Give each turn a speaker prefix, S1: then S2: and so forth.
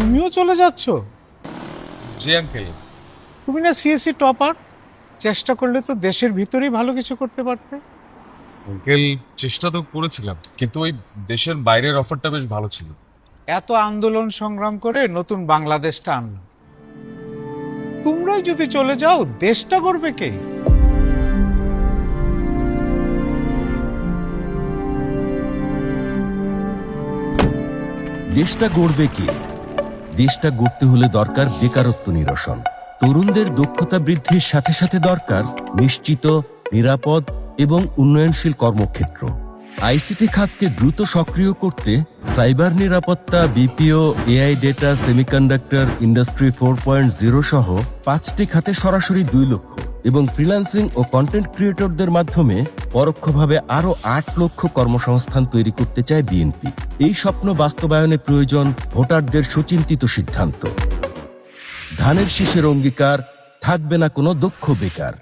S1: তুমিও চলে যাচ্ছ?
S2: জি আঙ্কেল
S1: তুমি না সিএসসি টপার চেষ্টা করলে তো দেশের ভিতরেই ভালো কিছু করতে পারতে।
S2: আঙ্কেল চেষ্টা তো করেছিলাম কিন্তু ওই দেশের বাইরের অফারটা বেশ ভালো ছিল।
S1: এত আন্দোলন সংগ্রাম করে নতুন বাংলাদেশটা আনলো। তোমরাই যদি চলে যাও দেশটা করবে কে?
S3: দেশটা গড়বে কে? দেশটা গড়তে হলে দরকার বেকারত্ব নিরসন। তরুণদের দক্ষতা বৃদ্ধির সাথে সাথে দরকার নিশ্চিত, নিরাপদ এবং উন্নয়নশীল কর্মক্ষেত্র। আইসিটি খাতকে দ্রুত সক্রিয় করতে সাইবার নিরাপত্তা, BPO, AI data, semiconductor, industry four point zero সহ পাঁচটি খাতে সরাসরি দুই লক্ষ এবং ফ্রিল্যান্সিং ও কন্টেন্ট ক্রিয়েটরদের মাধ্যমে পরোক্ষভাবে আরও আট লক্ষ কর্মসংস্থান তৈরি করতে চায় বিএনপি। এই স্বপ্ন বাস্তবায়নে প্রয়োজন ভোটারদের সুচিন্তিত সিদ্ধান্ত। ধানের শীষের অঙ্গীকার, থাকবে না কোনো দক্ষ বেকার।